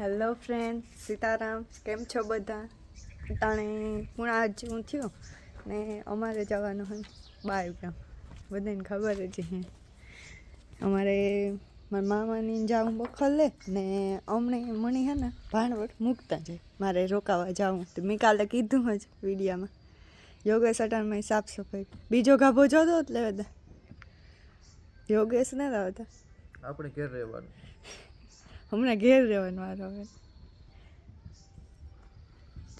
Hello friend Sitaram, કેમ છો બધા? તાણે આજ હું થયો ને અમારે જવાનું હોય બાર ગામ. બધાને ખબર જ છે. અમારે મારા મામાની જાઉં બખલે ને અમને મણી હે ને ભાણવડ મૂકતા જાય. મારે રોકાવા જાઉં. તો મેં કાલે કીધું જ વિડીયામાં. યોગેશ અટાણમાં સાફ સફાઈ. બીજો ગાભો જોતો એટલે બધા યોગેશ ના આવતા આપણે ઘેર રહેવાનું. હમણાં ઘેર રહેવાનો વારો હવે.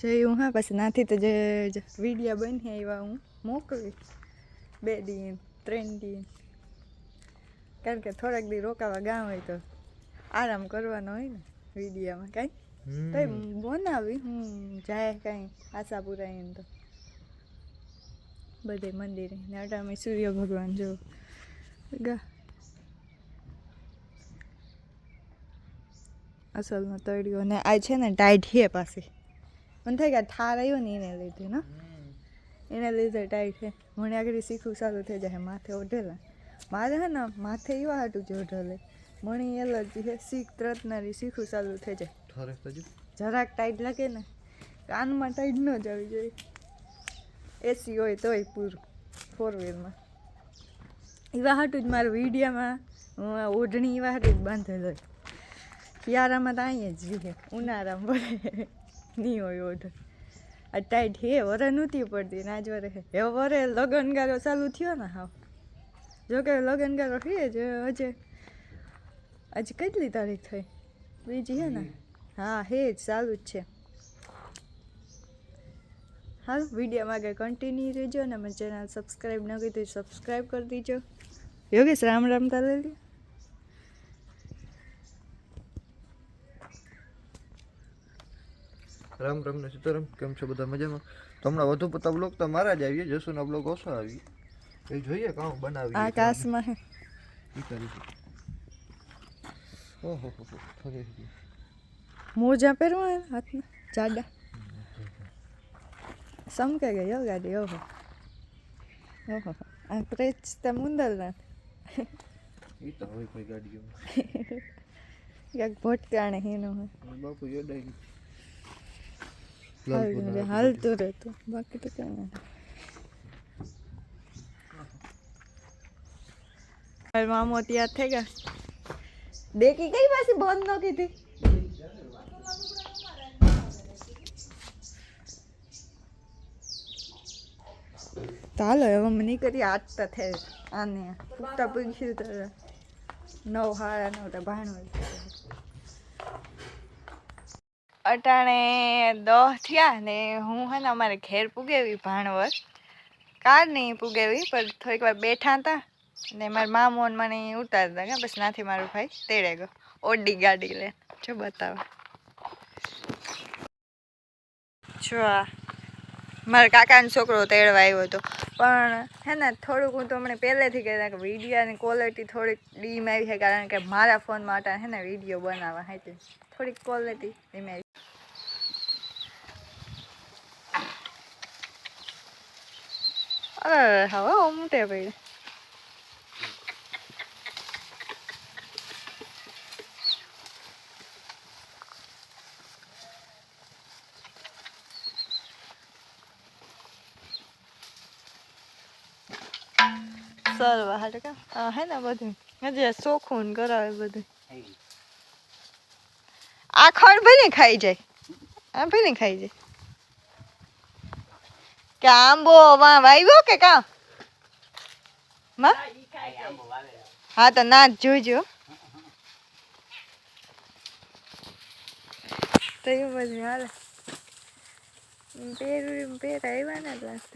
જોયું હા પછી નાથી તો જે વિડીયા બની એવા હું મોકલી બે દિન ત્રણ દિન. કારણ કે થોડાક દી રોકાવા ગામ હોય તો આરામ કરવાનો હોય ને વિડીયામાં કાંઈ. તો બનાવી હું જાય કાંઈ આશાપુરા એમ તો. બધે મંદિરે ને અટામે સૂર્ય ભગવાન જો. ગા. અસલનો તળિયો ને આ છે ને ટાઈટ છે પાછી. મને થાય કે ઠાર આવ્યો ને એને લીધે ને એને લીધે ટાઈટ છે. મને આગળ શીખવું સારું થઈ જાય માથે ઓઢેલા. મારે હે ને માથે એવા હાટું જ ઓઢેલે. મણી એલર્જી છે શીખ ત્રતનારી શીખવું સારું થઈ જાય. જરાક ટાઈટ લાગે ને કાનમાં ટાઈટ ન જ આવી જોઈએ. એસી હોય તોય પૂરું ફોર વ્હીલમાં એવા હાટું જ મારા વિડીયામાં હું ઓઢણી એવા હાટું જ બાંધેલો હોય. શિયાળામાં તો અહીંયા જ રહે ઉનાળામાં ભલે નહીં હોય ઓઢ. આ ટાઈટ હે વરે નહોતી પડતી ના આજ વરે હે વરે લગનગારો ચાલુ થયો ને હાવ. જો કે લગનગારો છે જ, હજે. આજે કેટલી તારીખ થઈ? બીજી હે ને? હા, હે જ, ચાલુ જ છે. હાલ, વિડીયોમાં આગળ કન્ટિન્યુ રહેજો અને મારી ચેનલ સબસ્ક્રાઈબ ન કરી તો સબસ્ક્રાઈબ કરી દીજો. યોગેશ, રામ રામ તાલે રામ રામ ને સીતારામ કેમ છો બધા મજામાં? તો હમણાં વધુ પડતા બ્લોગ તો મારા જ આવીએ જસુના બ્લોગ ઓછો આવી. એ જોઈએ કામ બનાવી આકાશમાં. હે ઈ કરીશું ઓહો હો હો છે. મોજા પહેરવા હાથમાં જાડા. સમકે ગયો ગાડી ઓહો. ઓહો આ પ્રેચ તે મુંદર ના ઈ તો હોય કોઈ ગાડીઓમાં. ક્યાંક ભટકાણે હેનો હોય. બાપુ યડાઈ હાલતું રહેતું. બાકી તો કઈ ના મામો તૈયાર થઈ ગયા. દેખી કઈ પાસે બંધ ન કીધી? ચાલો હવે મને કરી આજ તો થઈ આને પૂછતા પૂછ્યું તો નવ હારા નવ તો ભાણું અટાણે દહ થયા ને હું હે ને અમારે ઘેર પૂગેવી ભાણવર કાર નહીં પૂગેવી, પણ થોડીક વાર બેઠા હતા ને મારા મામો મને ઉતારતા કે બસ નાથી મારો ભાઈ તેડે ગયો. ઓડી ગાડી લે. જો બતાવો. જો આ મારા કાકાનો છોકરો તેડવા આવ્યો હતો પણ હે ને થોડુંક હું તો મને પહેલેથી કહેતા કે વિડીયોની ક્વોલિટી થોડીક ડીમ આવી છે કારણ કે મારા ફોનમાં હતા હે ને વીડિયો બનાવવા હતી થોડીક ક્વોલિટી ડીમ અરે હવે ઉમટે ભાઈ સરવા હાટે કા હે ને બધું? હજી ચોખ્ખું ને કરાવે બધું. આ ખડ ને ખાઈ જાય. આ ભલે ખાઈ જાય. કે આંબો વાવ્યો કે કા? હા, તો ના જ જોઈજો. તો એવું બધું હાલે. પેરું પેર આવ્યા ને લાસ્ટ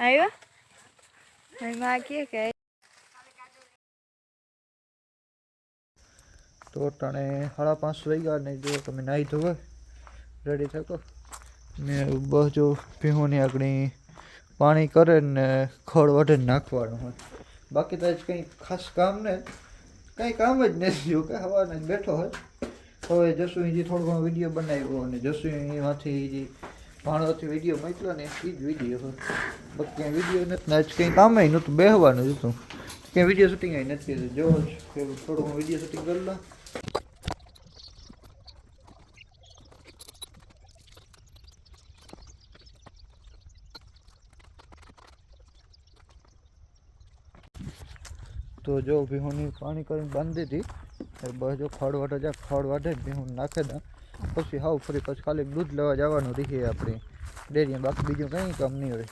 આવ્યા હવે કે કે તો ટાણે સાડા પાંચ વાગ્યા ને જો તમે નાહી ધોવે. રેડી થકો ને જો ભીહોની આગળ પાણી કરે ને ખડ વઢે નાખવાનું હોય. બાકી તો કંઈ ખાસ કામ ને કંઈ કામ જ નથી જો કે હવાને જ બેઠો હોય. હવે જસુઈજી થોડો ઘણો વીડિયો બનાવ્યો અને જસુઈમાંથી જે ભાણોથી વીડિયો મોકલ્યો ને એ જ વીડિયો હોય. બાકી ક્યાંય વીડિયો નથી. આજ કંઈ કામ નહોતું, બેહવાનું જ હતું. ક્યાંય વીડિયો શૂટિંગ નથી જો થોડું ઘણું વીડિયો શૂટિંગ કરી લો. તો જો ભીહોની પાણી કરીને બાંધી દીધી એ બસ જો ખડ વાટે જાય ખડ વાટે ભીહું નાખે દા પછી હાવ ફરી પછી ખાલી દૂધ લેવા જવાનું રહીએ આપણે ડેરીમાં બાકી બીજું કંઈ કામ નહીં હોય.